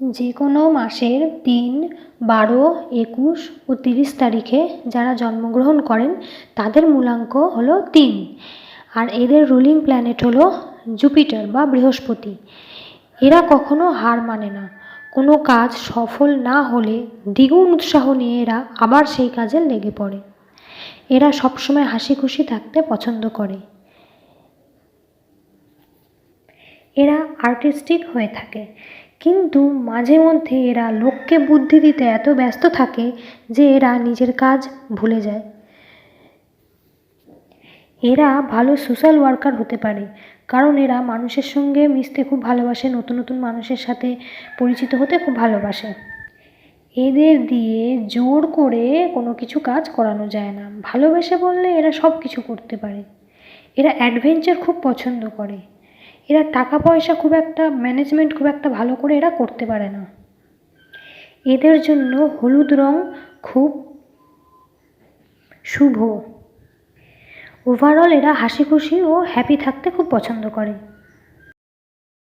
যে কোনো মাসের তিন, বারো, একুশ ও তিরিশ তারিখে যারা জন্মগ্রহণ করেন, তাদের মূলাঙ্ক হলো তিন। আর এদের রুলিং প্ল্যানেট হলো জুপিটার বা বৃহস্পতি। এরা কখনো হার মানে না। কোনো কাজ সফল না হলে দ্বিগুণ উৎসাহ নিয়ে এরা আবার সেই কাজে লেগে পড়ে। এরা সবসময় হাসি খুশি থাকতে পছন্দ করে। এরা আর্টিস্টিক হয়ে থাকে। কিন্তু মাঝে মধ্যে এরা লোককে বুদ্ধি দিতে এত ব্যস্ত থাকে যে এরা নিজের কাজ ভুলে যায়। এরা ভালো সোশ্যাল ওয়ার্কার হতে পারে, কারণ এরা মানুষের সঙ্গে মিশতে খুব ভালোবাসে, নতুন নতুন মানুষের সাথে পরিচিত হতে খুব ভালোবাসে। এদের দিয়ে জোর করে কোনো কিছু কাজ করানো যায় না। ভালোবেসে বললে এরা সব কিছু করতে পারে। এরা অ্যাডভেঞ্চার খুব পছন্দ করে। এরা টাকা পয়সা খুব একটা ম্যানেজমেন্ট খুব একটা ভালো করে এরা করতে পারে না। এদের জন্য হলুদ রং খুব শুভ। ওভারঅল এরা হাসি খুশি ও হ্যাপি থাকতে খুব পছন্দ করে।